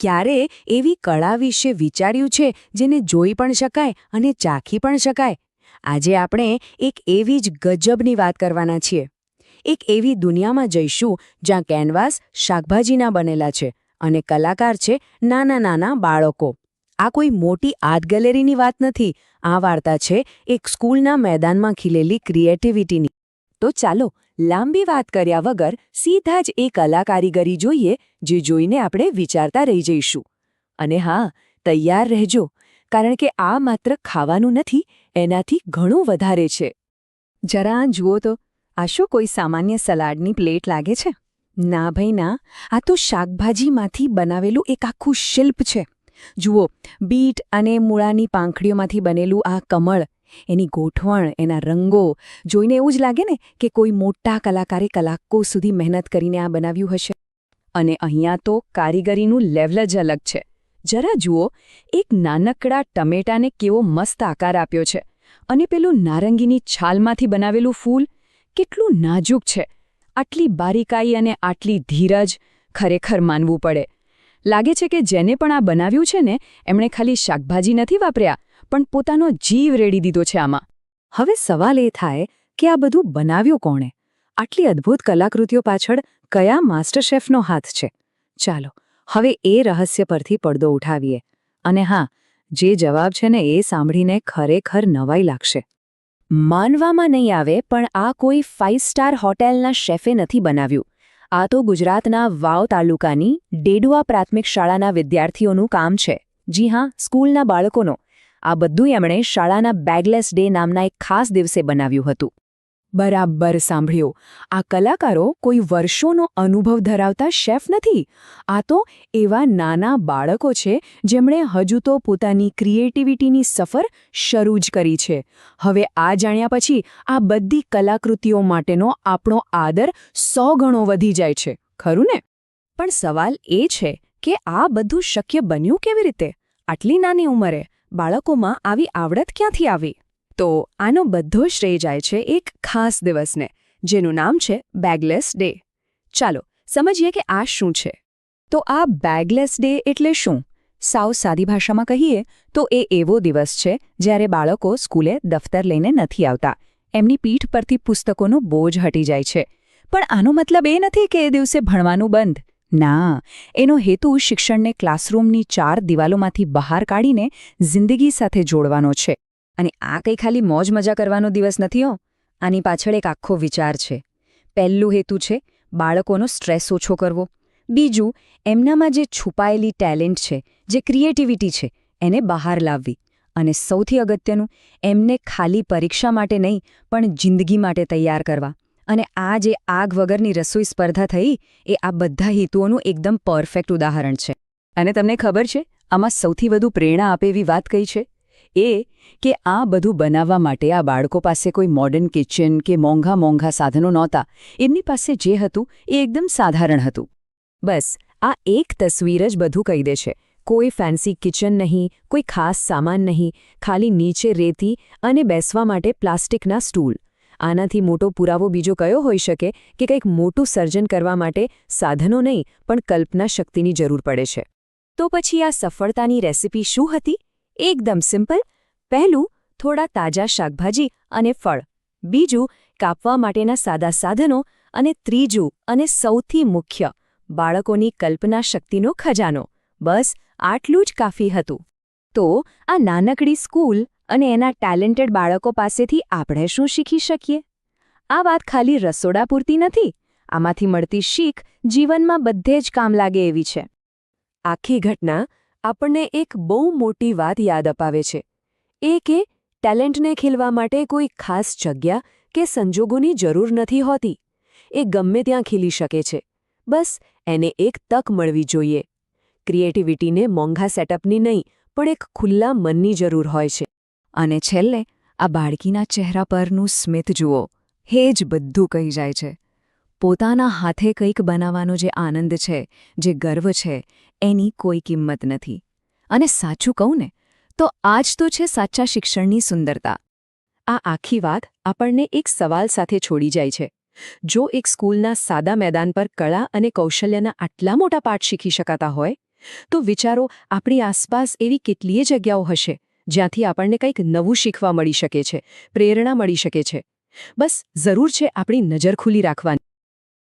ક્યારે એવી કળા વિશે વિચાર્યું છે જેને જોઈ પણ શકાય અને ચાખી પણ શકાય? આજે આપણે એક એવી જ ગજબની વાત કરવાના છીએ. એક એવી દુનિયામાં જઈશું જ્યાં કેનવાસ શાકભાજીના બનેલા છે અને કલાકાર છે નાના નાના બાળકો. આ કોઈ મોટી આર્ટ ગેલેરીની વાત નથી. આ વાર્તા છે એક સ્કૂલના મેદાનમાં ખીલેલી ક્રિએટિવિટીની. તો ચાલો લાંબી વાત કર્યા વગર સીધા જ એ કલાકારીગરી જોઈએ જે જોઈને આપણે વિચારતા રહી જઈશું. અને હા, તૈયાર રહેજો, કારણ કે આ માત્ર ખાવાનું નથી, એનાથી ઘણું વધારે છે. જરા જુઓ તો, આ શું કોઈ સામાન્ય સલાડની પ્લેટ લાગે છે? ના ભાઈ, ના, આ તો શાકભાજીમાંથી બનાવેલું એક આખું શિલ્પ છે. જુઓ, બીટ અને મૂળાની પાંખડીઓમાંથી બનેલું આ કમળ એની ગોઠવણ, એના રંગો, જોઈને એવું જ લાગે ને કે કોઈ મોટા કલાકારે કલાકો સુધી મહેનત કરીને આ બનાવ્યું હશે. અને અહીંયા તો કારીગરીનું લેવલ જ અલગ છે. જરા જુઓ, એક નાનકડા ટમેટાને કેવો મસ્ત આકાર આપ્યો છે અને પેલું નારંગીની છાલમાંથી બનાવેલું ફૂલ કેટલું નાજુક છે. આટલી બારીકાઈ અને આટલી ધીરજ ખરેખર માનવું પડે. લાગે છે કે જેને પણ આ બનાવ્યું છે ને, એમણે ખાલી શાકભાજી નથી વાપર્યા, પણ પોતાનો જીવ રેડી દીધો છે આમાં. હવે સવાલ એ થાય કે આ બધું બનાવ્યું કોણે? આટલી અદ્ભુત કલાકૃતિઓ પાછળ કયા માસ્ટર શેફનો હાથ છે? ચાલો, હવે એ રહસ્ય પરથી પડદો ઉઠાવીએ. અને હા, જે જવાબ છે ને એ સાંભળીને ખરેખર નવાઈ લાગશે. માનવામાં નહીં આવે, પણ આ કોઈ ફાઇવ સ્ટાર હોટેલના શેફે નથી બનાવ્યું. આ તો ગુજરાતના વાવ તાલુકાની ડેડુઆ પ્રાથમિક શાળાના વિદ્યાર્થીઓનું કામ છે. જી હા, સ્કૂલના બાળકોનો. આ બધું એમણે શાળાના બેગલેસ ડે નામના એક ખાસ દિવસે બનાવ્યું હતું. બરાબર સાંભળ્યો. આ કલાકારો કોઈ વર્ષોનો અનુભવ ધરાવતા શેફ નથી. આ તો એવા નાના બાળકો છે, જેમણે હજુ તો પોતાની ક્રિએટિવિટીની સફર શરૂ જ કરી છે. હવે આ જાણ્યા પછી આ બધી કલાકૃતિઓ માટેનો આપણો આદર સો ગણો વધી જાય છે, ખરું ને? પણ સવાલ એ છે કે આ બધું શક્ય બન્યું કેવી રીતે? આટલી નાની ઉંમરે બાળકોમાં આવી આવડત ક્યાંથી આવી? તો આનો બધો શ્રેય જાય છે એક ખાસ દિવસને, જેનું નામ છે બેગલેસ ડે. ચાલો, સમજીએ કે આ શું છે. તો આ બેગલેસ ડે એટલે શું? સાવ સાદી ભાષામાં કહીએ તો એ એવો દિવસ છે જ્યારે બાળકો સ્કૂલે દફતર લઈને નથી આવતા. એમની પીઠ પરથી પુસ્તકોનો બોજ હટી જાય છે. પણ આનો મતલબ એ નથી કે એ દિવસે ભણવાનું બંધ. ના, એનો હેતુ શિક્ષણને ક્લાસરૂમની ચાર દિવાલોમાંથી બહાર કાઢીને જિંદગી સાથે જોડવાનો છે. અને આ કંઈ ખાલી મોજ મજા કરવાનો દિવસ નથી હો. આની પાછળ એક આખો વિચાર છે. પહેલું હેતુ છે બાળકોનો સ્ટ્રેસ ઓછો કરવો. બીજું, એમનામાં જે છુપાયેલી ટેલેન્ટ છે, જે ક્રિએટિવિટી છે, એને બહાર લાવવી. અને સૌથી અગત્યનું, એમને ખાલી પરીક્ષા માટે નહીં, પણ જિંદગી માટે તૈયાર કરવા. અને આ જે આગ વગરની રસોઈ સ્પર્ધા થઈ, એ આ બધા હેતુઓનું એકદમ પરફેક્ટ ઉદાહરણ છે. અને તમને ખબર છે, આમાં સૌથી વધુ પ્રેરણા આપે એવી વાત કઈ છે? એ કે આ બધું બનાવવા માટે આ બાળકો પાસે કોઈ મોડર્ન કિચન કે મોંઘા મોંઘા સાધનો નહોતા. એમની પાસે જે હતું એ એકદમ સાધારણ હતું. બસ, આ એક તસવીર જ બધું કહી દે છે. કોઈ ફેન્સી કિચન નહીં, કોઈ ખાસ સામાન નહીં, ખાલી નીચે રેતી અને બેસવા માટે પ્લાસ્ટિકના સ્ટૂલ. આનાથી મોટો પુરાવો બીજો કયો હોઈ શકે કે કંઈક મોટું સર્જન કરવા માટે સાધનો નહીં, પણ કલ્પના શક્તિની જરૂર પડે છે. તો પછી આ સફળતાની રેસિપી શું હતી? એકદમ સિમ્પલ પહેલું, થોડા તાજા શાકભાજી અને ફળ. બીજું, કાપવા માટેના સાદા સાધનો અને ત્રીજું અને સૌથી મુખ્ય, બાળકોની કલ્પના શક્તિનો ખજાનો. બસ, આટલું જ કાફી હતું. તો, આ નાનકડી સ્કૂલ અને એના ટેલેન્ટેડ બાળકો પાસેથી આપણે શું શીખી શકીએ? આ વાત ખાલી રસોડા પૂરતી નથી. આમાંથી મળતી શીખ જીવનમાં બધે જ કામ લાગે એવી છે. આખી ઘટના આપણને એક બહુ મોટી વાત યાદ અપાવે છે. એ કે, ટેલેન્ટને ખીલવા માટે કોઈ ખાસ જગ્યા કે સંજોગોની જરૂર નથી હોતી. એ ગમે ત્યાં ખીલી શકે છે. બસ, એને એક તક મળવી જોઈએ. ક્રિએટિવિટીને મોંઘા સેટઅપની નહીં, પણ એક ખુલ્લા મનની જરૂર હોય છે. અને છેલ્લે, આ બાળકીના ચહેરા પરનું સ્મિત જુઓ. હે જ બધું કહી જાય છે. પોતાના હાથે કંઈક બનાવવાનો જે આનંદ છે, જે ગર્વ છે, એની કોઈ કિંમત નથી. અને સાચું કહું ને તો આ જ તો છે સાચા શિક્ષણની સુંદરતા. આ આખી વાત આપણને એક સવાલ સાથે છોડી જાય છે. જો એક સ્કૂલના સાદા મેદાન પર કળા અને કૌશલ્યના આટલા મોટા પાઠ શીખી શકાતા હોય, તો વિચારો આપણી આસપાસ એવી કેટલીય જગ્યાઓ હશે જ્યાંથી આપણને કંઈક નવું શીખવા મળી શકે છે, પ્રેરણા મળી શકે છે. બસ જરૂર છે આપણી નજર ખુલ્લી રાખવાની.